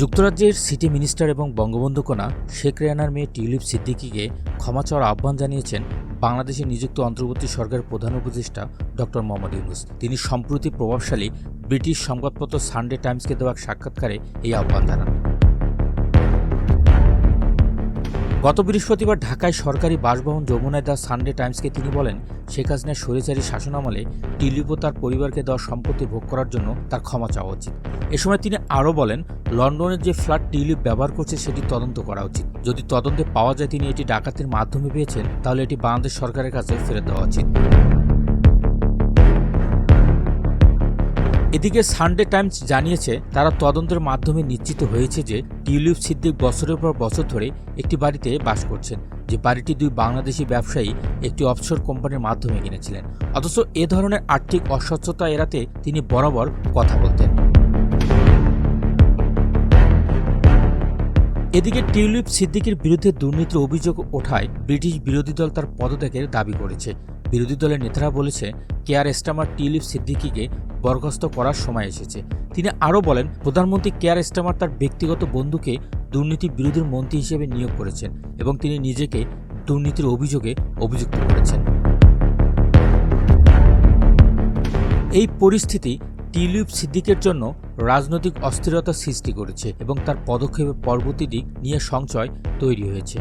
যুক্তরাজ্যের city minister এবং বঙ্গবন্ধু কোনা শেখ রেহানার মেয়ে টিউলিপ সিদ্দিকিকে ক্ষমা চাওয়ার আহ্বান জানিয়েছেন বাংলাদেশে নিযুক্ত অন্তর্বর্তী সরকারের প্রধান উপদেষ্টা ডক্টর মোহাম্মদ ইউনুস। তিনি সম্প্রতি প্রভাবশালী ব্রিটিশ সংবাদপত্র সানডে টাইমসকে দেওয়া সাক্ষাৎকারে এই আহ্বান জানান। গত বৃহস্পতিবার ঢাকায় সরকারি বাসভবন যমুনায় দ্য সানডে টাইমসকে তিনি বলেন, শেখ হাসিনার স্বৈরাচারী শাসনামলে টিলিপ তার পরিবারকে দেওয়া সম্পত্তি ভোগ করার জন্য তার ক্ষমা চাওয়া উচিত। এ সময় তিনি আরও বলেন, লন্ডনের যে ফ্ল্যাট টিউলিপ ব্যবহার করছে সেটি তদন্ত করা উচিত। যদি তদন্তে পাওয়া যায় তিনি এটি ডাকাতির মাধ্যমে পেয়েছেন, তাহলে এটি বাংলাদেশ সরকারের কাছে ফেরত দেওয়া উচিত। এদিকে সানডে টাইমস জানিয়েছে, তারা তদন্তের মাধ্যমে নিশ্চিত হয়েছে যে টিউলিপ সিদ্দিক বছরের পর বছর ধরে একটি বাড়িতে বাস করছেন, যে বাড়িটি দুই বাংলাদেশি ব্যবসায়ী একটি অফশোর কোম্পানির মাধ্যমে কিনেছিলেন। অথচ এ ধরনের আর্থিক অস্বচ্ছতা এড়াতে তিনি বরাবর কথা বলতেন। এদিকে টিউলিপ সিদ্দিকের বিরুদ্ধে দুর্নীতির অভিযোগ ওঠায় ব্রিটিশ বিরোধী দল তার পদত্যাগের দাবি করেছে। বিরোধী দলের নেতারা বলেছে কেয়ার স্টামার টিউলিপ সিদ্দিকিকে বরখাস্ত করার সময় এসেছে। তিনি আরও বলেন, প্রধানমন্ত্রী কেয়ার স্টামার তার ব্যক্তিগত বন্ধুকে দুর্নীতি বিরোধীর মন্ত্রী হিসেবে নিয়োগ করেছেন এবং তিনি নিজেকে দুর্নীতির অভিযোগে অভিযুক্ত করেছেন। এই পরিস্থিতি টিউলিপ সিদ্দিকের জন্য রাজনৈতিক অস্থিরতা সৃষ্টি করেছে এবং তার পদক্ষেপের পরবর্তী দিক নিয়ে সংশয় তৈরি হয়েছে।